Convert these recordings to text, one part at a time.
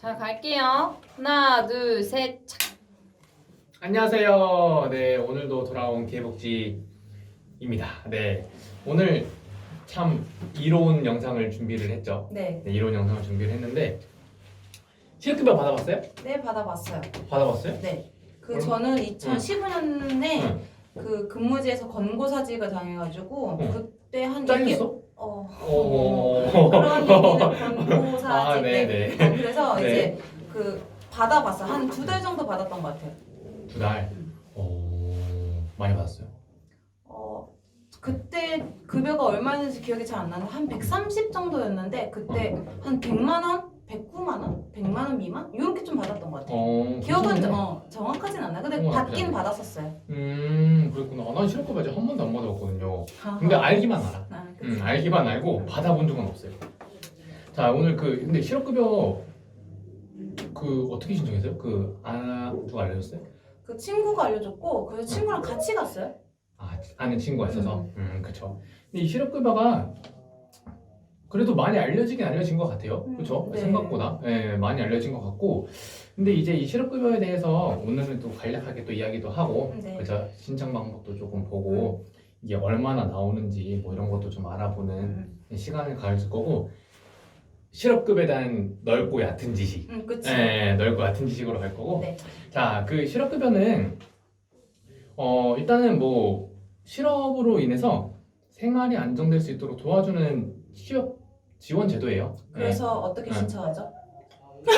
자, 갈게요. 하나, 둘, 셋. 착. 안녕하세요. 네, 오늘도 돌아온 기회복지입니다. 네, 오늘 참 이로운 영상을 준비를 했죠. 네, 네, 이로운 영상을 준비를 했는데 실업급여 받아봤어요? 네 받아봤어요. 받아봤어요? 네, 그 저는 2015년에 응. 그 근무지에서 권고사직을 당해가지고 응. 그때 한 잘렸어? 어, 어. 그런 얘기는 아, 때 네네. 어, 그래서 네. 이제 그 받아봤어 한 두 달 정도 받았던 것 같아요. 두 달. 오, 많이 받았어요. 어 그때 급여가 얼마였는지 기억이 잘 안 나는데 한 130 정도였는데 그때 한 100만 원, 109만 원, 100만 원 미만 이렇게 좀 받았던 것 같아요. 어, 기억은 괜찮네. 어, 정확하진 않아. 근데 어, 받긴. 받았었어요. 음, 그랬구나. 난 실업급여 아직 한 번도 안 받아봤거든요. 아, 근데 알기만 알아. 아, 그치. 음, 알기만 알고 받아본 적은 없어요. 자 오늘 그 근데 실업급여 그 어떻게 신청했어요? 그 아, 누가 알려줬어요? 그 친구가 알려줬고 그 친구랑 같이 갔어요. 아 아는 친구가 있어서 음 그쵸. 근데 이 실업급여가 그래도 많이 알려지긴 알려진 것 같아요. 음, 그렇죠? 네. 생각보다 예, 많이 알려진 것 같고 근데 이제 이 실업급여에 대해서 오늘은 또 간략하게 또 이야기도 하고 네. 그죠? 신청 방법도 조금 보고 이게 얼마나 나오는지 뭐 이런 것도 좀 알아보는 음, 시간을 가질 거고 실업급에 대한 넓고 얕은 지식 음 그치. 네, 넓고 얕은 지식으로 갈 거고 네. 자 그 실업급여는 어 일단은 뭐 실업으로 인해서 생활이 안정될 수 있도록 도와주는 취업 지원 제도예요 그래서 어떻게 네. 신청하죠? 네,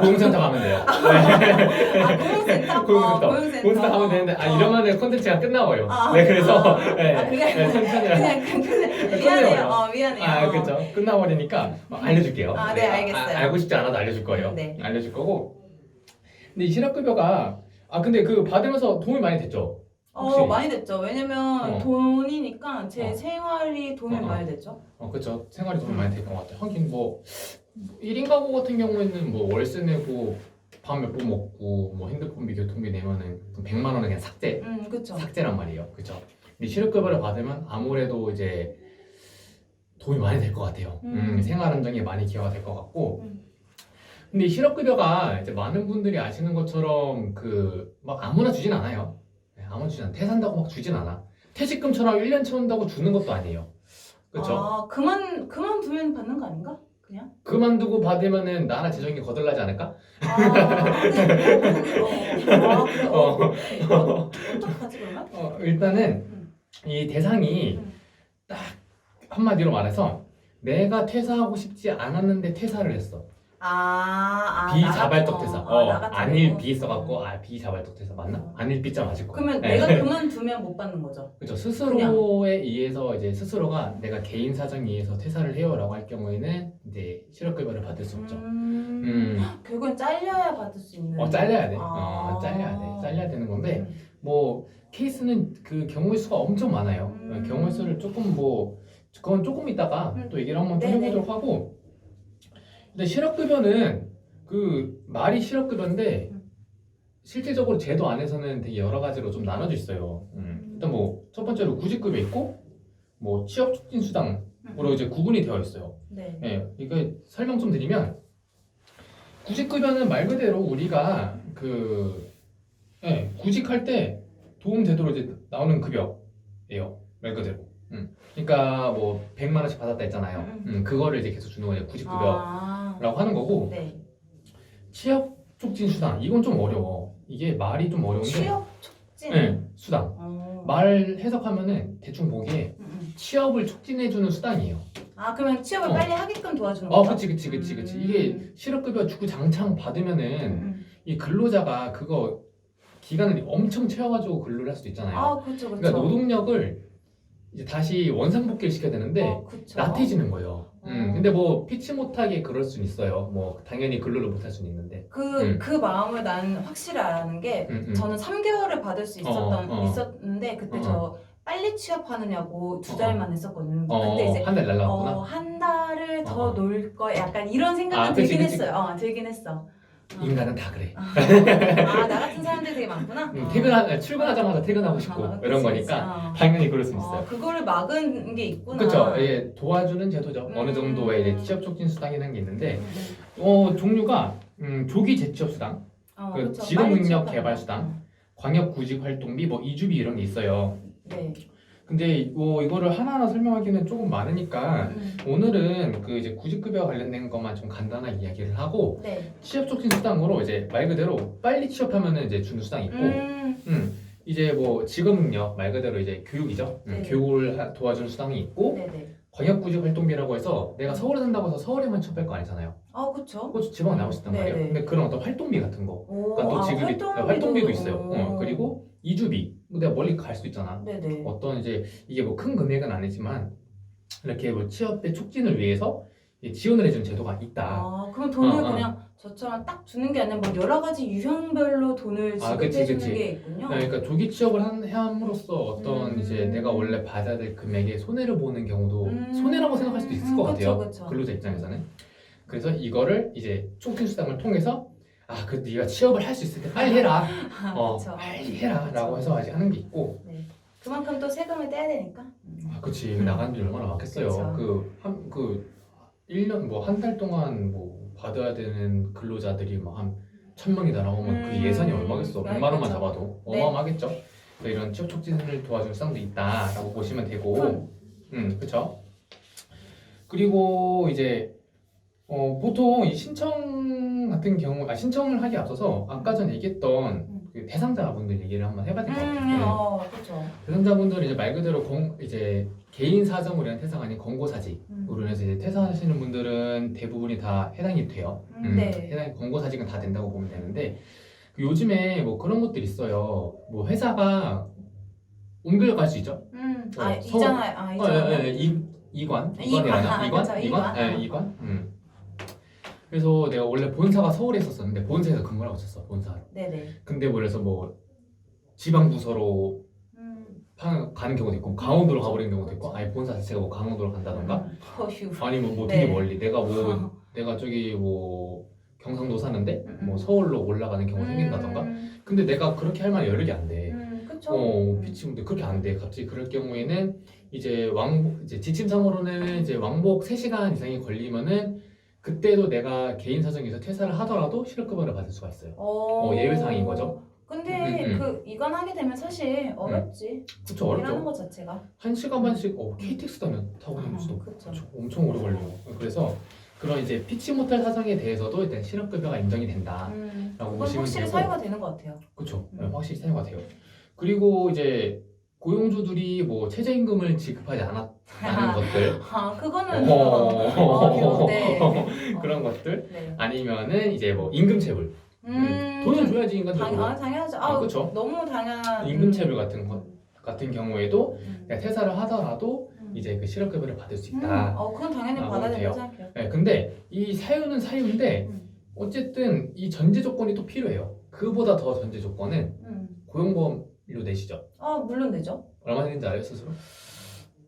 고용센터 가면 돼요 네. 아 고용센터? 고용센터 어, 고용센터. 고용센터 가면 되는데 아 어. 이러면은 콘텐츠가 끝나워요 아. 네 그래서 네, 아, 그래? 네, 천천히 그냥 그냥 그냥 미안해요. 어 미안해요. 아, 어. 그렇죠. 끝나버리니까 어, 알려줄게요. 아, 네, 알겠어요. 아, 알고 싶지 않아도 알려줄 거예요. 네. 알려줄 거고. 근데 이 실업급여가 아 근데 그 받으면서 도움이 많이 됐죠. 어 혹시? 많이 됐죠. 왜냐면 어. 돈이니까 제 어. 생활이 도움이 어, 어. 많이 됐죠. 어, 그렇죠. 생활이 도움이 많이 될것 같아요. 하긴 뭐 1인 가구 같은 경우에는 뭐 월세 내고 밥 몇 번 먹고 뭐 핸드폰비, 교통비 내면은 100만 원은 그냥 삭제. 음 그쵸. 삭제란 말이에요. 그렇죠. 근데 실업급여를 받으면 아무래도 이제 도움이 많이 될 것 같아요. 음, 음. 생활 안정에 많이 기여가 될 것 같고. 음. 근데 이 실업급여가 이제 많은 분들이 아시는 것처럼 그 막 아무나 주진 않아요. 네, 아무나 주진 않아. 퇴산다고 막 주진 않아. 퇴직금처럼 1년 채운다고 주는 것도 아니에요. 그렇죠? 아 그만 그만 두면 받는 거 아닌가? 그냥? 그만두고 받으면은 나나 재정이 거들나지 않을까? 아, 네. 어? 어, 어. 어, 어떡하지 그러면? 어, 일단은 음. 이 대상이 음. 딱 한마디로 말해서 내가 퇴사하고 싶지 않았는데 퇴사를 했어. 아, 아 비자발적 나 같은 퇴사. 거. 어, 나 같은 안일 거. 비 써갖고 아 비자발적 퇴사 맞나? 어. 안일 비자 맞을 거야. 그러면 네. 내가 그만두면 못 받는 거죠. 그렇죠. 스스로에 의해서 이제 스스로가 내가 개인 사정에 의해서 퇴사를 해요라고 할 경우에는 이제 실업급여를 받을 수 없죠. 음, 음. 결국엔 잘려야 받을 수 있는. 어 잘려야 돼. 아. 어 잘려야 돼. 잘려야 되는 건데 음. 뭐 케이스는 그 경우의 수가 엄청 많아요. 음. 경우의 수를 조금 뭐 그건 조금 이따가 음. 또 얘기를 한번 좀 네네. 해보도록 하고. 근데 실업급여는 그 말이 실업급여인데 음. 실질적으로 제도 안에서는 되게 여러 가지로 좀 나눠져 있어요. 음. 일단 뭐 첫 번째로 구직급여 있고 뭐 취업 촉진 수당으로 음. 이제 구분이 되어 있어요. 네. 예, 이거 설명 좀 드리면 구직급여는 말 그대로 우리가 그 예, 구직할 때 도움 되도록 이제 나오는 급여예요. 말 그대로. 음. 그러니까 뭐 100만 원씩 받았다 했잖아요. 음. 음, 그거를 이제 계속 주는 거예요. 구직급여라고 아, 하는 거고 네. 취업 촉진 수당 이건 좀 어려워. 이게 말이 좀 어려운데 취업 촉진. 예, 수당. 어. 말 해석하면은 대충 보기에 음, 음. 취업을 촉진해주는 수단이에요. 아 그러면 취업을 어. 빨리 하게끔 도와주는 어, 거죠? 그치, 그치, 그치, 그치. 음. 이게 실업급여 주고 장창 받으면은 음. 이 근로자가 그거 기간을 엄청 채워가지고 근로를 할 수도 있잖아요. 아 그렇죠 그렇죠. 그러니까 노동력을 이제 다시 원상 복귀를 시켜야 되는데 어, 그쵸. 나태해지는 거예요. 음, 어. 근데 뭐 피치 못하게 그럴 수는 있어요. 뭐 당연히 근로를 못할 수는 있는데. 그, 음. 그 마음을 난 확실히 아는 게 음, 음. 저는 3개월을 받을 수 있었던 어, 어. 있었는데 그때 어. 저 빨리 취업하느냐고 두 어. 달만 했었거든요. 어, 그때 이제 한 달 날라갔구나. 어, 한 달을 더 어. 놀 거야 약간 이런 생각이 아, 그치, 들긴 그치. 했어요. 어, 들긴 했어. 어. 인간은 다 그래. 아, 나 같은 사람들이 되게 많구나. 음, 어. 퇴근하 출근하자마자 퇴근하고 싶고 어, 이런 그치, 거니까 그치. 어. 당연히 그럴 수 있어요. 어, 그거를 막은 게 있구나. 그렇죠. 예, 도와주는 제도죠. 어느 음. 정도의 이제 취업 촉진 수당이라는 게 있는데 음, 어 종류가 음, 조기 재취업 수당, 어, 그 그쵸. 직업 빨리 능력 취업하는 개발 거. 수당. 광역 구직 활동비, 뭐 이주비 이런 게 있어요. 네. 근데 뭐 이거를 하나하나 설명하기는 조금 많으니까 음. 오늘은 그 이제 구직급여 관련된 것만 좀 간단하게 이야기를 하고 네. 취업 촉진 수당으로 이제 말 그대로 빨리 취업하면은 이제 주는 수당이 있고, 음. 음, 이제 뭐 직업 능력 말 그대로 이제 교육이죠. 음, 네. 교육을 하- 도와주는 수당이 있고 네네. 광역구직 활동비라고 해서 내가 서울에 산다고 해서 서울에만 취업할 거 아니잖아요. 아 그쵸. 그거 지방 나올 수 있단 말이에요. 근데 그런 어떤 활동비 같은 거, 오, 그러니까 또 아, 지급이 활동비도- 활동비도 있어요. 오. 어, 그리고 이주비, 뭐 내가 멀리 갈 수도 있잖아. 네네. 어떤 이제 이게 뭐 큰 금액은 아니지만 이렇게 뭐 취업의 촉진을 위해서 이 지원을 해주는 제도가 있다. 아 그럼 돈을 어, 어. 그냥 저처럼 딱 주는 게 아니라 뭐 여러 가지 유형별로 돈을 아, 지급해 주는 그치. 게 있군요. 네, 그러니까 조기 취업을 한, 함으로써 어떤 음. 이제 내가 원래 받아야 될 금액에 손해를 보는 경우도 음. 손해라고 생각할 수도 있을 음, 것 그쵸, 같아요. 그쵸. 근로자 입장에서는. 그래서 이거를 이제 촉진 수당을 통해서 아, 그 네가 취업을 할 수 있을 때 빨리 해라. 아, 어, 그쵸. 빨리 해라라고. 해서 아직 하는 게 있고. 네. 그만큼 또 세금을 떼야 되니까. 아, 그치. 음. 나가는 일 얼마나 많겠어요. 그쵸. 그, 한, 그, 1년, 뭐, 한 달 동안 뭐, 받아야 되는 근로자들이 뭐, 한, 천 명이다 라고 하면 그 음. 예산이 얼마겠어. 네, 100만 원만 그쵸. 잡아도. 네. 어마어마하겠죠. 그래서 이런 취업 촉진을 도와주는 수당도 있다라고 보시면 되고. 음. 음, 그쵸. 그리고 이제, 어, 보통 이 신청 같은 경우, 아, 신청을 하기 앞서서 아까 전에 얘기했던 음. 그 대상자분들 얘기를 한번 해봐야 될것 같아요. 음, 네. 어, 그렇죠. 대상자분들은 이제 말 그대로 공, 이제 개인 사정으로 인한 퇴사가 아닌 권고사직으로 음. 인해서 이제 퇴사하시는 분들은 대부분이 다 해당이 돼요. 음, 네. 해당 권고사직은 다 된다고 보면 되는데 그 요즘에 뭐 그런 것들 있어요. 뭐 회사가 옮겨갈 수 있죠. 음, 어, 아 서울- 이잖아요. 아 어, 이잖아요. 예, 예, 이 이관 이관, 이관이 아니야? 아, 이관 이관 이관. 예, 아. 이관. 음. 그래서 내가 원래 본사가 서울에 있었었는데 본사에서 근무를 하고 있었어 본사로. 네네. 근데 뭐 그래서 뭐 지방 부서로 음, 파- 가는 경우도 있고 강원도로 가버리는 경우도 있고 아예 본사 자체가 뭐 강원도로 간다던가 음, 허휴. 아니면 뭐 되게 네. 멀리 내가 뭐 어. 내가 저기 뭐 경상도 사는데 음, 뭐 음. 서울로 올라가는 경우가 생긴다던가 음, 근데 내가 그렇게 할 만한 여력이 안 돼. 음, 그쵸. 어, 음. 피치인데 그렇게 안 돼. 갑자기 그럴 경우에는 이제 왕복 이제 지침상으로는 이제 왕복 3시간 이상이 걸리면은 그때도 내가 개인 사정에서 퇴사를 하더라도 실업급여를 받을 수가 있어요. 어, 어, 예외사항인 거죠. 근데 음, 음. 그 이건 하게 되면 사실 어렵지. 그쵸 일하는 어렵죠. 것 자체가. 한 시간 반씩 어, KTX 타면 타고 수도 아, 그쵸. 엄청 오래 걸려요. 그래서 그런 이제 피치 못할 사정에 대해서도 일단 실업급여가 인정이 된다. 음, 라고 그건 보시면 확실히 되고. 사유가 되는 것 같아요. 그렇죠. 음. 확실히 사용가 돼요. 그리고 이제 고용주들이 뭐 최저임금을 지급하지 않았다는 것들 아 그거는 어, 어, 네. 그런 것들 네. 아니면은 이제 뭐 임금 체불 음, 돈을 줘야지 당, 인간적으로 아, 당연하죠. 아, 아, 그쵸. 너무 당연한 임금 체불 같은 것 같은 경우에도 음. 내가 퇴사를 하더라도 음. 이제 그 실업급여를 받을 수 음, 있다. 어, 그건 당연히 받아야 돼요. 된다고 생각해요. 네, 근데 이 사유는 사유인데 음. 어쨌든 이 전제 조건이 또 필요해요. 그보다 더 전제 조건은 음. 고용보험 료 내시죠. 어, 물론 되죠. 얼마 되는지 알아요 스스로?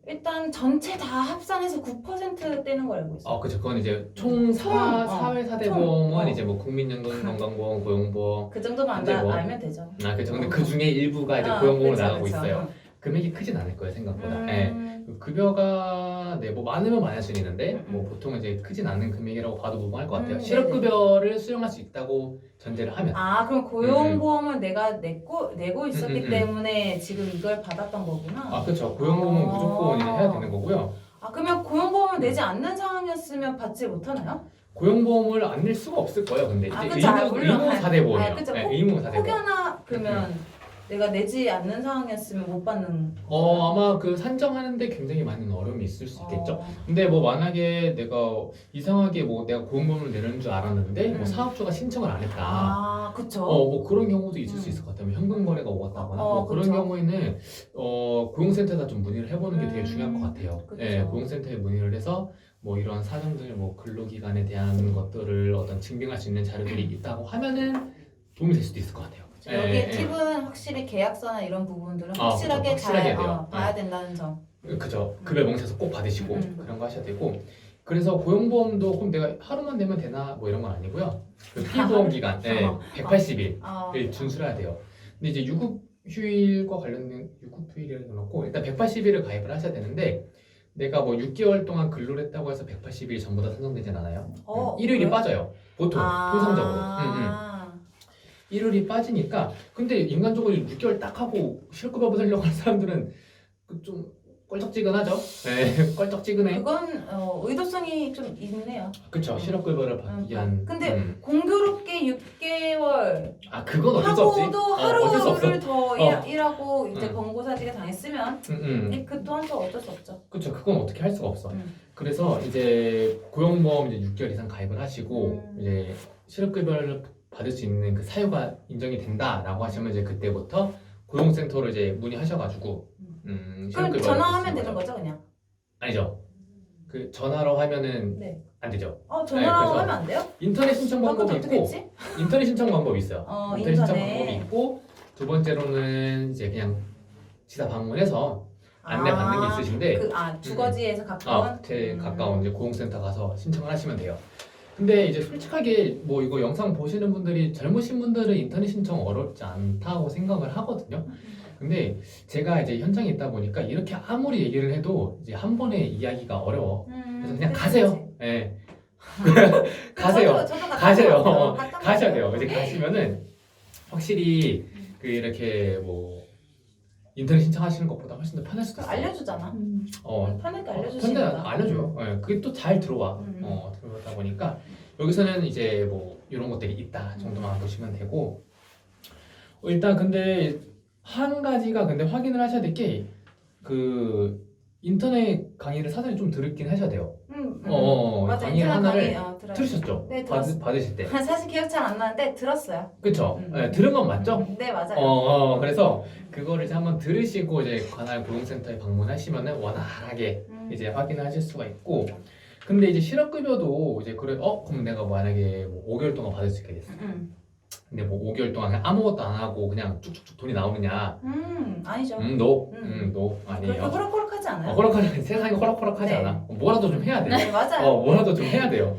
일단 전체 다 합산해서 9% 떼는 걸 알고 있어요. 아, 그쵸. 그건 이제 총 사, 총, 어, 사회 사대보험은 총, 어. 이제 뭐 국민연금, 건강보험, 고용보험. 그 정도만 뭐- 알면 되죠. 아, 그쵸. 근데 그 중에 일부가 이제 아, 고용보험으로 그쵸, 나가고 그쵸. 있어요. 금액이 크진 않을 거예요, 생각보다. 음, 예. 그 급여가 네, 뭐 많으면 많을 수 있는데 음, 뭐 보통 이제 크진 않은 금액이라고 봐도 무방할 것 같아요. 음, 실업급여를 수령할 수 있다고 전제를 하면. 아, 그럼 고용보험을 내가 내고, 내고 있었기 음, 음, 음. 때문에 지금 이걸 받았던 거구나. 아, 그쵸. 고용보험은 아. 무조건 이제 해야 되는 거고요. 아, 그러면 고용보험을 내지 않는 상황이었으면 받지 못하나요? 고용보험을 안 낼 수가 없을 거예요. 근데 아, 이제 그쵸. 아, 의무, 물론. 의무 사대 보험이에요. 아, 그쵸. 네, 혹- 의무 사대 보험. 혹여나 그러면 내가 내지 않는 상황이었으면 못 받는. 어 아마 그 산정하는데 굉장히 많은 어려움이 있을 수 있겠죠. 어, 근데 뭐 만약에 내가 이상하게 뭐 내가 고용보험을 내는 줄 알았는데 음. 뭐 사업주가 신청을 안 했다. 아, 그쵸. 어 뭐 그런 경우도 있을 수 음. 있을 것 같아요. 뭐 현금 거래가 오갔다거나 어, 뭐 그런 그쵸. 경우에는 어 고용센터에다 좀 문의를 해보는 게 되게 음, 중요할 것 같아요. 그쵸. 예, 고용센터에 문의를 해서 뭐 이런 사정 들 뭐 근로기간에 대한 것들을 어떤 증빙할 수 있는 자료들이 있다고 하면은 도움이 될 수도 있을 것 같아요. 예, 여기에 예. 팁은 확실히 계약서나 이런 부분들은 아, 확실하게 그쵸. 확실하게 잘 돼요. 어, 봐야 된다는 점. 그죠. 급여 명세서 꼭 받으시고 음. 그런 거 하셔야 되고 그래서 고용보험도 그럼 내가 하루만 내면 되나 뭐 이런 건 아니고요. 그 피보험 기간 네, 어. 180일을 어, 준수해야 돼요. 근데 이제 유급 휴일과 관련된 유급 휴일이라고 놓고 일단 180일을 가입을 하셔야 되는데 내가 뭐 6개월 동안 근로를 했다고 해서 180일 전부 다 산정되진 않아요. 어, 음, 일요일이 그래요? 보통 보통 통상적으로. 음, 음. 아, 일요일이 빠지니까 근데 인간적으로 6개월 딱 하고 실급을 받으려고 하는 사람들은 그좀 껄쩍지근하죠. 네, 껄쩍지근해. 그건 어, 의도성이 좀 있네요. 그쵸. 실업급여를 받기 음. 위한. 근데 음. 공교롭게 6개월 아 그건 어쩔 수 없지. 하고도 어, 어쩔 수 없어. 하루를 더 어. 일, 일하고 이제 음. 권고사직에 당했으면 음, 음. 그 또한 또 어쩔 수 없죠. 그쵸. 그건 어떻게 할 수가 없어. 음. 그래서 이제 고용보험 이제 6개월 이상 가입을 하시고 음. 이제 실업급여를 받을 수 있는 그 사유가 인정이 된다라고 하시면 이제 그때부터 고용센터로 이제 문의하셔가지고 음, 그럼 실업급여를 전화하면 되는 거죠, 그냥? 아니죠. 그 전화로 하면은 네. 안 되죠. 어, 전화로 네, 그래서 하면 안 돼요? 인터넷 신청 아, 그럼 방법이 어떻게 있고 했지? 인터넷 신청 방법이 있어요. 어, 인터넷 신청 인터넷. 방법이 있고 두 번째로는 이제 그냥 지사 방문해서 안내 받는 게 있으신데 그, 아, 주거지에서 가까운? 아, 제 음. 가까운 이제 고용센터 가서 신청을 하시면 돼요. 근데 이제 솔직하게 뭐 이거 영상 보시는 분들이 젊으신 분들은 인터넷 신청 어렵지 않다고 생각을 하거든요. 근데 제가 이제 현장에 있다 보니까 이렇게 아무리 얘기를 해도 이제 한 번에 이야기가 어려워. 음, 그래서 그냥 가세요. 예. 그 가세요. 저도, 저도 갔다 가세요. 왔어요. 갔다 가셔야 왔어요. 돼요. 이제 가시면은 확실히 그 이렇게 뭐 인터넷 신청하시는 것보다 훨씬 더 편할 수도 그 있어요. 알려주잖아. 어, 편하게 근데 알려주시니까. 알려줘요. 예, 그게 또 잘 들어와. 음. 어, 들어오다 보니까 여기서는 이제 뭐 이런 것들이 있다 정도만 보시면 되고 어, 일단 근데 한 가지가 근데 확인을 하셔야 될 게 그 인터넷 강의를 사전에 좀 들었긴 하셔야 돼요. 음, 음. 어, 어, 어, 맞아, 강의 인터넷 하나를 강의, 어, 들어요. 들으셨죠? 네, 받, 들었어요. 받으실 때. 사실 기억 잘 안 나는데 들었어요. 그쵸? 음. 예, 들은 건 맞죠? 음, 네, 맞아요. 어, 어, 그래서 그거를 이제 한번 들으시고 이제 관할 고용센터에 방문하시면은 원활하게 음. 이제 확인을 하실 수가 있고 근데 이제 실업급여도 이제 그래 어 그럼 내가 만약에 뭐 5개월 동안 받을 수 있게 됐어 음, 근데 뭐 5개월 동안 아무것도 안 하고 그냥 쭉쭉쭉 돈이 나오느냐 음, 아니죠. 음, 노, 음. 음, 그렇게 아니에요 호락호락하지 않아요? 어, 호락호락 세상이 호락호락하지 네. 않아 뭐라도 좀 해야 돼 네, 맞아요. 어, 뭐라도 좀 해야 돼요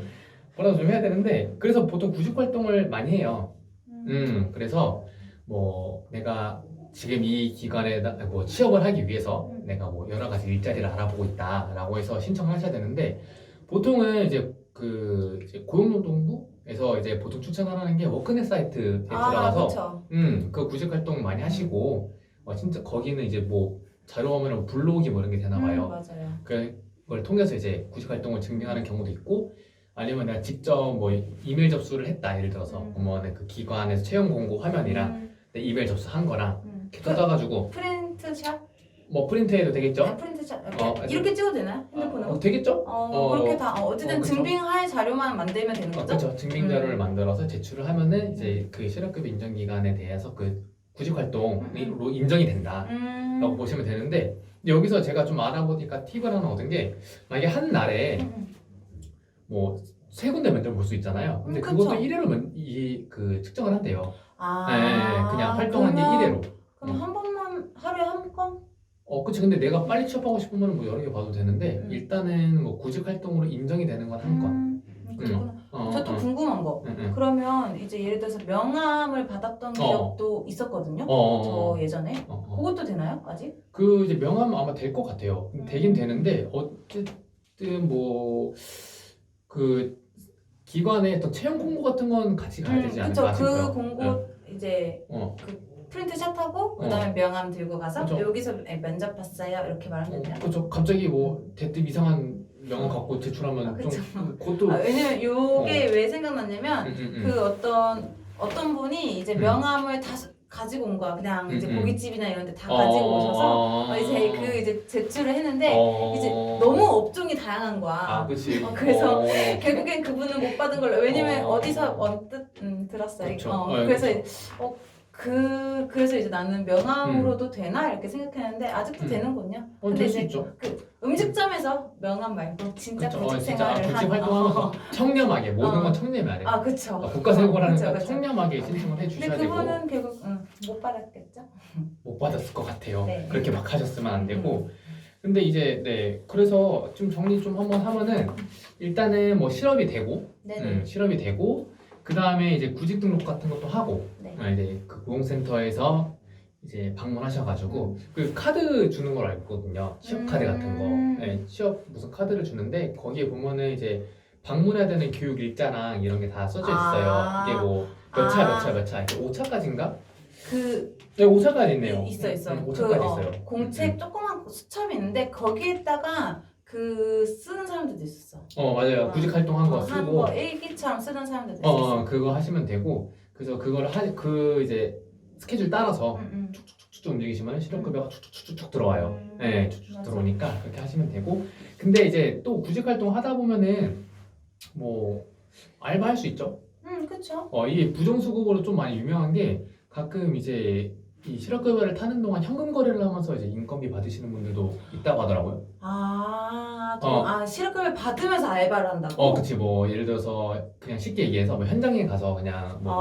뭐라도 좀 해야 되는데 그래서 보통 구직 활동을 많이 해요 음, 그래서 뭐 내가 지금 이 기관에 나- 뭐 취업을 하기 위해서 음. 내가 뭐 여러 가지 일자리를 알아보고 있다라고 해서 신청을 하셔야 되는데 보통은 이제 그 이제 고용노동부 에서 이제 보통 추천하는 게 워크넷 사이트에 아, 들어가서 그렇죠. 음, 그 구직 활동 많이 하시고 어, 진짜 거기는 이제 뭐 자료 보면 블로그 뭐 이런 게 되나 봐요. 음, 맞아요. 그걸 통해서 이제 구직 활동을 증명하는 경우도 있고 아니면 내가 직접 뭐 이메일 접수를 했다 예를 들어서 음. 그러면 그 기관에서 채용 공고 화면이랑 음, 내 이메일 접수한 거랑 음. 이렇게 뜯어가지고 프린트샷? 뭐 프린트해도 되겠죠? 네, 프린트샷. 이렇게, 어, 이렇게 찍어도 되나요? 핸드폰으로? 어, 되겠죠? 어, 어, 그렇게 다 어, 어쨌든 어, 그쵸. 증빙할 자료만 만들면 되는 어, 거죠? 그렇죠. 증빙 자료를 음. 만들어서 제출을 하면은 이제 그 실업급 인정 기간에 대해서 그 구직 활동으로 음. 인정이 된다라고 음. 보시면 되는데 여기서 제가 좀 알아보니까 팁을 하나 얻은 게 만약에 한 날에 음, 뭐세 군데 면접 볼 수 있잖아요. 근데 음, 그것도. 일회로 면, 이, 그 측정을 한대요. 아, 네, 그냥 활동한 게 일회로. 그럼 음. 한 번만 하루에 한 건? 어, 그치. 근데 내가 빨리 취업하고 싶으면 뭐 여러 개 봐도 되는데 음. 일단은 뭐 구직 활동으로 인정이 되는 건 한 건. 음, 그렇구나. 어, 저 또 어, 궁금한 거. 응, 응. 그러면 이제 예를 들어서 명함을 받았던 기억도 있었거든요. 어, 어, 어, 저 예전에. 어, 어. 그것도 되나요? 아직? 그 이제 명함 아마 될 것 같아요. 음. 되긴 되는데 어쨌든 뭐 그 기관의 어떤 채용 공고 같은 건 같이 가야 되지 음, 그쵸. 않을까 싶어요. 그 공고 네. 이제 어, 프린트샷 하고 그다음에 명함 들고 가서 그쵸. 여기서 면접 봤어요 이렇게 말하면 어, 돼요. 그렇죠. 갑자기 뭐 대뜸 이상한 명함 갖고 제출하면 아, 좀 그쵸. 그것도 아, 왜냐면 요게 왜 생각났냐면 음, 음, 음. 그 어떤 어떤 분이 이제 음. 명함을 다 가지고 온 거야. 그냥 이제 음, 음. 고깃집이나 이런 데 다 가지고 오셔서 어, 이제 그 이제 제출을 했는데 어. 이제 너무 업종이 다양한 거야. 아, 그치. 어, 그래서 어. 결국엔 그분은 못 받은 걸로 왜냐면 어. 어. 디서 언뜻 음, 들었어요. 그쵸. 어, 네, 그래서 그쵸. 어, 그 그래서 이제 나는 명함으로도 되나 이렇게 생각했는데 아직도 음. 되는군요. 어, 근데 될수 이제 있죠. 음식점에서 명함 말고 진짜 그쵸. 어, 구직 진짜 생활을 구직 한 활동하면서 어. 청렴하게 모든 어. 건 청렴해야 돼. 아 그쵸. 어, 국가 그쵸, 건 그쵸. 청렴하게 신청을 근데 해주셔야 되고 그분은 결국 응, 못 받았겠죠. 못 받았을 것 같아요. 네. 그렇게 막 하셨으면 안 되고. 근데 이제 네 그래서 좀 정리 좀 한번 하면은 일단은 뭐 실업이 되고 네네. 음, 실업이 되고 그 다음에 이제 구직 등록 같은 것도 하고 네. 어, 이제 그 고용센터에서 이제 방문하셔가지고 그 카드 주는 걸 알고 있거든요. 취업 카드 같은 거. 음. 네, 취업 무슨 카드를 주는데 거기에 보면은 이제 방문해야 되는 교육 일자랑 이런 게 다 써져 있어요. 아. 이게 뭐 몇 차, 아. 몇 차, 몇 차. 5차까지인가? 그 네, 5차까지 있네요. 있어 있어. 음, 그 5차까지 어, 있어요. 공책 음, 조그만 수첩이 있는데 거기에다가 그 쓰는 사람들도 있었어. 음. 어, 맞아요. 구직 활동한 거 어, 한 쓰고. 거 일기처럼 쓰는 사람들도 어, 있었어. 어, 그거 하시면 되고. 그래서 그거를 하, 그 이제 스케줄 따라서 응, 응. 쭉쭉쭉 움직이시면 실업급여가 쭉쭉쭉쭉 들어와요. 음, 네, 쭉쭉 맞아. 들어오니까 그렇게 하시면 되고. 근데 이제 또 구직 활동 하다 보면은 뭐 알바 할 수 있죠. 응, 그쵸. 어, 이게 부정수급으로 좀 많이 유명한 게 가끔 이제 이 실업급여를 타는 동안 현금 거래를 하면서 이제 인건비 받으시는 분들도 있다고 하더라고요. 아, 좀, 어. 아 실업급여 받으면서 알바를 한다고? 어, 그치 뭐 예를 들어서 그냥 쉽게 얘기해서 뭐 현장에 가서 그냥 뭐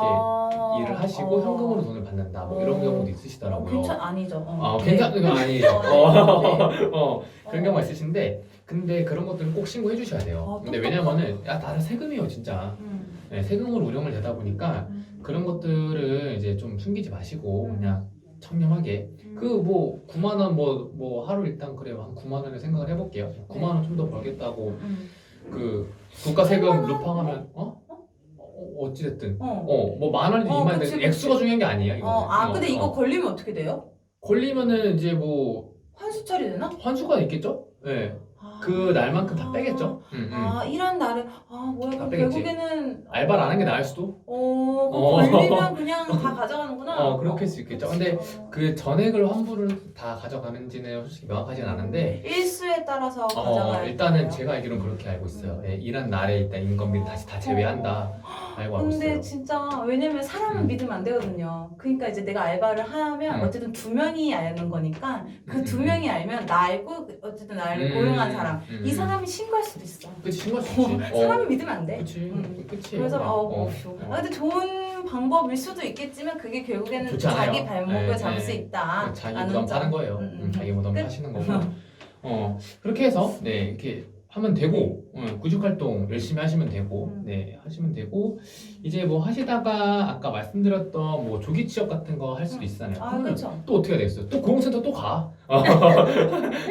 아, 일을 하시고 어. 현금으로 돈을 받는다 뭐 이런 어. 경우도 어, 있으시더라고요. 괜찮 아니죠. 어. 어, 네. 괜찮은 건 아니죠. 어, 네. 어, 네. 어, 그런 어. 경우가 있으신데, 근데 그런 것들은 꼭 신고해 주셔야 돼요. 어, 근데 똑똑하다. 왜냐면은, 야, 다들 세금이에요, 진짜. 음. 네, 세금으로 운영을 되다 보니까 음. 그런 것들을 이제 좀 숨기지 마시고, 음. 그냥 청렴하게. 음. 그 뭐, 9만 원 뭐, 뭐, 하루 일단 그래요. 한 9만 원을 생각을 해볼게요. 9만 원 좀 더 벌겠다고, 음. 그, 국가 세금 10만 원? 루팡하면, 어? 어, 어찌됐든. 어. 어, 뭐, 만 원이든 어, 2만 원이든 그치, 그치. 액수가 중요한 게 아니에요, 이거. 어, 아 근데 이거 걸리면 어떻게 돼요? 걸리면은 이제 뭐, 환수 처리되나? 환수가 있겠죠? 네. 아. 그 날만큼 다 빼겠죠? 음, 음. 아 일한 날에 아 뭐야 다 그럼 빼겠지. 결국에는 알바를 안 하는 게 나을 수도? 어, 어. 그럼 걸리면 그냥 다 가져가는구나. 어, 그렇게 할수 있겠죠. 근데 어. 그 전액을 환불을 다 가져가는지는 솔직히 명확하진 않은데 일수에 따라서 어, 가져가야 일단은 돼요. 제가 알기로는 그렇게 알고 있어요. 예, 일한 날에 일단 인건비를 다시 다 제외한다 알고 알고 근데 있어요. 진짜 왜냐면 사람은 음. 믿으면 안 되거든요. 그러니까 이제 내가 알바를 하면 음. 어쨌든 두 명이 아는 거니까 그 두 음, 음. 명이 알면 나 알고 어쨌든 나를 고용한 사람 음, 이 음. 사람이 신고할 수도 있어. 그치 신경 쓰지. 어, 사람이 믿으면 안 돼. 그치 음. 그치. 그래서. 어, 어, 뭐, 어. 아, 근데 좋은 방법일 수도 있겠지만 그게 결국에는 좋지 않아요. 자기 발목을 네, 잡을 네. 수 있다. 자기 라는 부담 점. 하는 거예요. 음, 음, 음. 자기 부담 끝. 하시는 거고. 어 그렇게 해서 네 이렇게 하면 되고 어, 구직 활동 열심히 하시면 되고 음. 네 하시면 되고 이제 뭐 하시다가 아까 말씀드렸던 뭐 조기 취업 같은 거 할 수도 음. 있잖아요. 아 그러면. 또 어떻게 되겠어요? 또 고용센터 또 가.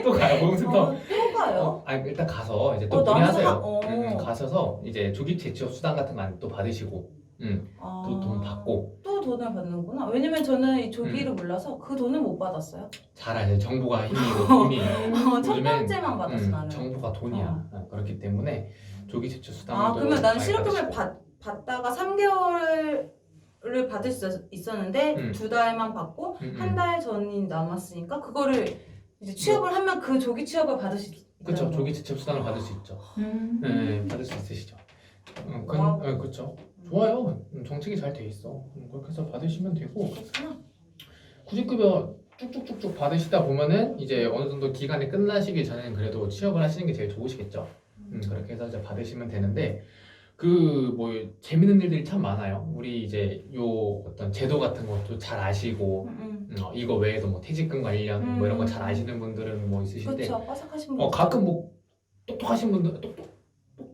또 가요 고용센터. 어, 또 가요? 아 일단 가서 이제 또 어, 문의하세요. 하- 어. 음, 가셔서 이제 조기 재취업 수당 같은 거 또 받으시고, 음, 아, 또돈 받고 또 돈을 받는구나. 왜냐면 저는 이 조기를 몰라서 그 돈을 못 받았어요. 잘 알아요. 정부가 힘이고 돈이. 어, 첫 요즘엔, 번째만 받았어 음, 나는. 정부가 돈이야. 어, 그렇기 때문에 조기 재취업 수당도 아 그러면 나는 많이 받으시고. 받, 받다가 3개월을 받을 수 있었는데 음. 두 달만 받고 음, 음. 한 달 전이 남았으니까 그거를 이제 취업을 하면 그 조기 취업을 받을 수 있더라고요. 그렇죠. 조기 재취업 수당을 받을 수 있죠. 음. 네, 받을 수 있으시죠. 음, 그. 네, 그렇죠. 좋아요. 음, 정책이 잘 돼 있어. 음, 그렇게 해서 받으시면 되고 그렇구나. 구직급여 쭉쭉쭉쭉 받으시다 보면은 이제 어느 정도 기간이 끝나시기 전에는 그래도 취업을 하시는 게 제일 좋으시겠죠. 음, 그렇게 해서 이제 받으시면 되는데 그 뭐 재밌는 일들이 참 많아요. 우리 이제 요 어떤 제도 같은 것도 잘 아시고 음, 음, 어, 이거 외에도 뭐 퇴직금 관련 뭐 이런 거 잘 아시는 분들은 뭐 음. 있으신데 그렇죠. 빠삭하신 분. 어 가끔 뭐 똑똑하신 분들 똑똑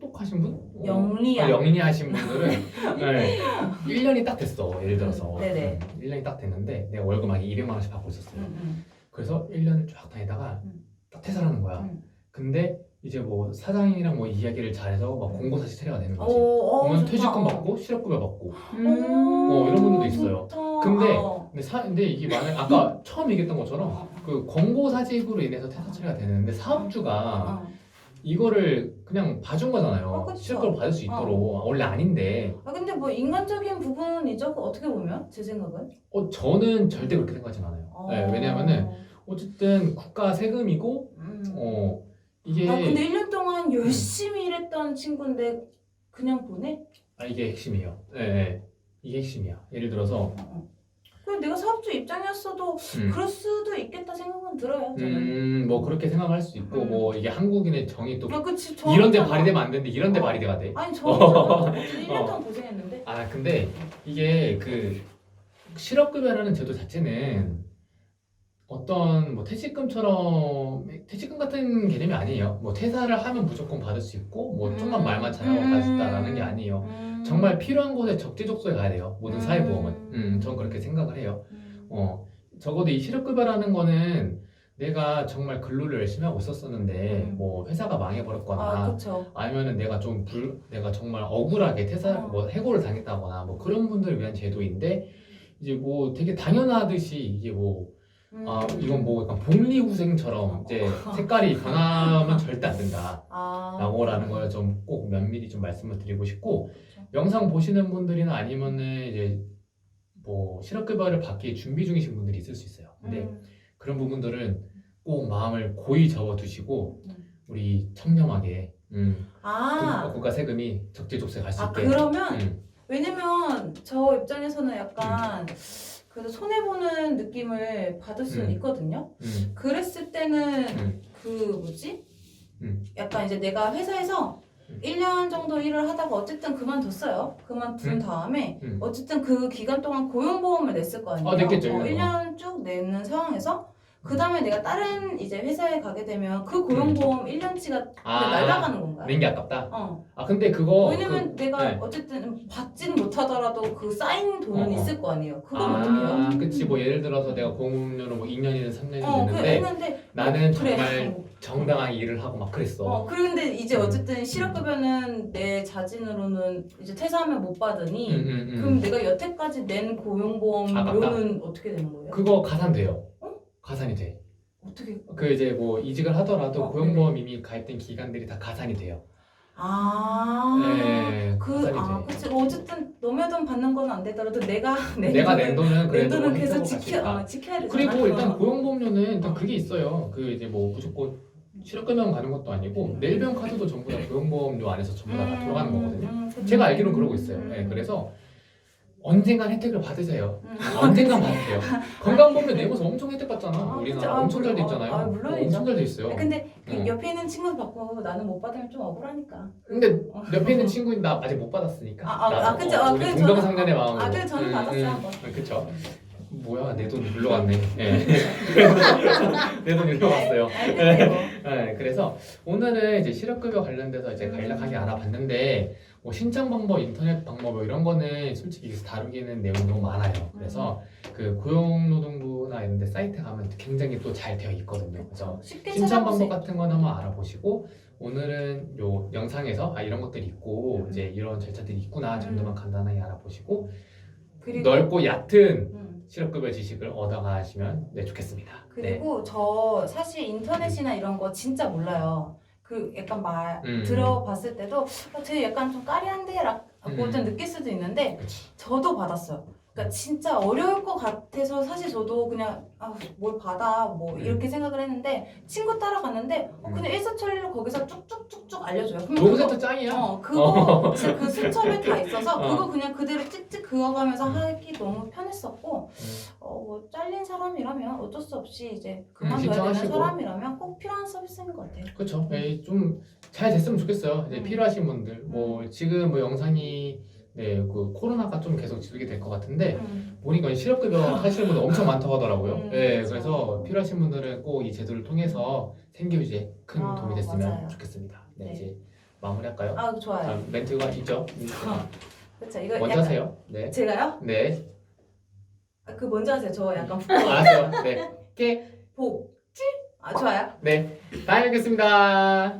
똑똑하신 분? 어, 영리한. 어, 영리하신 분들은 네, 1년이 딱 됐어. 예를 들어서 음, 네네. 음, 1년이 딱 됐는데 내가 월급 막 200만 원씩 받고 있었어요. 음, 음. 그래서 1년을 쫙 다니다가 음. 딱 퇴사를 하는 거야. 음. 근데 이제 뭐 사장이랑 뭐 이야기를 잘해서 막 공고 사실 처리가 되는 거지. 어, 어, 그러면 좋다. 퇴직금 어. 받고 실업급여 받고. 음, 어, 이런 분들도 있어요. 좋다. 근데 어. 근데 사 근데 이게 만약 아까 처음 얘기했던 것처럼 그 권고 사직으로 인해서 퇴사 처리가 되는데 사업주가 어. 이거를 그냥 봐준 거잖아요. 어, 그쵸. 실업급여 받을 수 있도록 원래 아닌데 아 근데 뭐 인간적인 부분이죠. 그 어떻게 보면 제 생각은. 어 저는 절대 그렇게 생각하진 않아요. 어. 네, 왜냐하면은 어쨌든 국가 세금이고 음. 어 이게 아 근데 1년 동안 열심히 일했던 친구인데 그냥 보내? 아, 이게 핵심이에요. 네, 네. 이게 핵심이야. 예를 들어서 어, 어. 그럼 내가 사업주 입장이었어도 음, 그럴 수도 있겠다 생각은 들어요. 저는. 음, 뭐 그렇게 생각할 수 있고 음. 뭐 이게 한국인의 정이 또 아, 그치, 이런 데 발휘되면 안 되는데 이런 데 어. 발휘가 돼. 아니 저는 어쨌든 1년 어. 동안 고생했는데. 아 근데 이게 그 실업급여라는 제도 자체는 어떤 뭐 퇴직금처럼 퇴직금 같은 개념이 아니에요. 뭐 퇴사를 하면 무조건 받을 수 있고 뭐 좀만 음. 말만 잘하고 음. 받을 수 있다라는 게 아니에요. 음. 정말 필요한 곳에 적재적소에 가야 돼요. 모든 음. 사회보험은. 음, 전 그렇게 생각을 해요. 음. 어 적어도 이 실업급여라는 거는 내가 정말 근로를 열심히 하고 있었었는데 음. 뭐 회사가 망해버렸거나 아 그쵸. 아니면은 내가 좀 불, 내가 정말 억울하게 퇴사, 어. 뭐 해고를 당했다거나 뭐 그런 분들을 위한 제도인데 이제 뭐 되게 당연하듯이 이게 뭐 음. 아, 이건 뭐 약간 복리후생처럼 이제 색깔이 변하면 절대 안 된다. 아. 라고라는 걸 좀 꼭 면밀히 좀 말씀을 드리고 싶고. 영상 보시는 분들이나 아니면은 이제 뭐 실업 급여를 받기 준비 중이신 분들이 있을 수 있어요. 근데 음. 그런 부분들은 꼭 마음을 고이 접어두시고 음. 우리 청렴하게 음, 아. 국가 세금이 적재적소에 갈 수 아 있게 그러면 음, 왜냐면 저 입장에서는 약간 그래도 손해 보는 느낌을 받을 수는 음. 있거든요. 음, 그랬을 때는 음. 그 뭐지? 음. 약간 이제 내가 회사에서 음. 1년 정도 일을 하다가 어쨌든 그만뒀어요. 그만둔 음. 다음에 음. 어쨌든 그 기간 동안 고용보험을 냈을 거 아니에요. 아, 냈겠죠, 어, 일 1년 쭉 내는 상황에서 그 다음에 내가 다른 이제 회사에 가게 되면 그 고용보험 1년치가 아, 날아가는 건가요? 낸게 아깝다. 어. 아 근데 그거 왜냐면 내가 네. 어쨌든 받지는 못하더라도 그 쌓인 돈은 어, 어. 있을 거 아니에요. 그, 그건 어떻게 해요? 아, 그치 뭐 예를 들어서 내가 공무원으로 뭐 2년이든 3년이든 어, 그 됐는데 했는데 나는 그래. 정말 정당하게 일을 하고 막 그랬어. 어, 그런데 이제 음. 어쨌든 실업급여는 내 자진으로는 이제 퇴사하면 못 받으니 음, 음, 음. 그럼 내가 여태까지 낸 고용보험료는 어떻게 되는 거예요? 그거 가산돼요. 어? 가산이 돼. 어떻게? 그 이제 뭐 이직을 하더라도 어, 고용보험 이미 가입된 기간들이 다 가산이 돼요. 아, 네, 그, 가산이 아, 돼. 그치. 어쨌든 너의 돈 받는 건 안 되더라도 내가 낸 내가 돈은- 낸 돈은 내 그래도 돈은 계속 지켜. 어, 지켜야 되잖아. 그리고 일단 어. 고용보험료는 일단 어. 그게 있어요. 그 이제 뭐 무조건 실업급여만 가는 것도 아니고 내일병 카드도 전부 다 고용보험료 안에서 전부 다, 다 들어가는 거거든요. 음. 제가 알기로는 그러고 있어요. 음. 네, 그래서 언젠간 혜택을 받으세요. 음. 언젠간 받으세요. 건강보험료 내면서 엄청 혜택 받잖아. 아, 우리나라 그치. 아, 엄청 잘돼 물론. 있잖아요. 아, 물론이죠. 엄청 잘 돼 있어요. 근데 그 어. 옆에 있는 친구도 받고 나는 못 받으면 좀 억울하니까. 근데 어. 옆에 있는 친구인 나 아직 못 받았으니까. 아, 아, 아, 그쵸. 어, 아, 우리 동병상련의 저는- 마음으로. 아, 그래, 저는 받았어요, 한번. 그쵸. 뭐야 내 돈 일로 갔네. 예. 내 돈 일로. 네, 그래서 오늘은 이제 실업급여 관련돼서 이제 음. 간략하게 알아봤는데 뭐 신청 방법, 인터넷 방법 뭐 이런 거는 솔직히 다루기는 내용이 너무 많아요. 그래서 음. 그 고용노동부나 이런 데 사이트 가면 굉장히 또 잘 되어 있거든요. 그래서 쉽게 신청 찾아볼 수 방법 같은 건 한번 알아보시고 오늘은 요 영상에서 아 이런 것들이 있고 음. 이제 이런 절차들이 있구나 정도만 간단하게 알아보시고 그리고 넓고 얕은 음. 실업급여 지식을 얻어가시면 네 좋겠습니다. 네. 그리고 저 사실 인터넷이나 이런 거 진짜 몰라요. 그 약간 말 음. 들어봤을 때도 어, 되게 약간 좀 까리한데 라고 음. 좀 느낄 수도 있는데 그치. 저도 받았어요. 그러니까 진짜 어려울 것 같아서 사실 저도 그냥 아, 뭘 받아 뭐 음. 이렇게 생각을 했는데 친구 따라갔는데 어, 그냥 일사천리로 거기서 쭉쭉쭉쭉 알려줘요. 그럼 로그 그거- 세트 짱이야. 어 그거 진짜 그 수첩에 다 있어서 어. 그거 그냥 그대로 찍찍 그어가면서 음. 하기 너무 편했었고 음. 어 뭐 잘린 사람이라면 어쩔 수 없이 이제 음, 그만둬야 되는 신청하시고. 사람이라면 꼭 필요한 서비스인 것 같아요. 그렇죠. 좀 잘 됐으면 좋겠어요. 이제 음. 필요하신 분들 뭐 지금 뭐 영상이 네, 그 코로나가 좀 계속 지속이 될 것 같은데 음. 보니까 실업급여 하시는 분들 엄청 많다고 하더라고요. 음, 네, 그렇죠. 그래서 필요하신 분들은 꼭 이 제도를 통해서 생계 유지에 큰 아, 도움이 됐으면 맞아요. 좋겠습니다. 네, 네. 이제 마무리할까요? 아 좋아요. 아, 멘트가 있죠. 그렇죠. 이거 먼저 약간 하세요. 네, 제가요? 네, 아, 그 먼저 하세요. 저 약간. 알았어요. 네, 깨, 복. 아 좋아요. 네, 다음에 뵙겠습니다.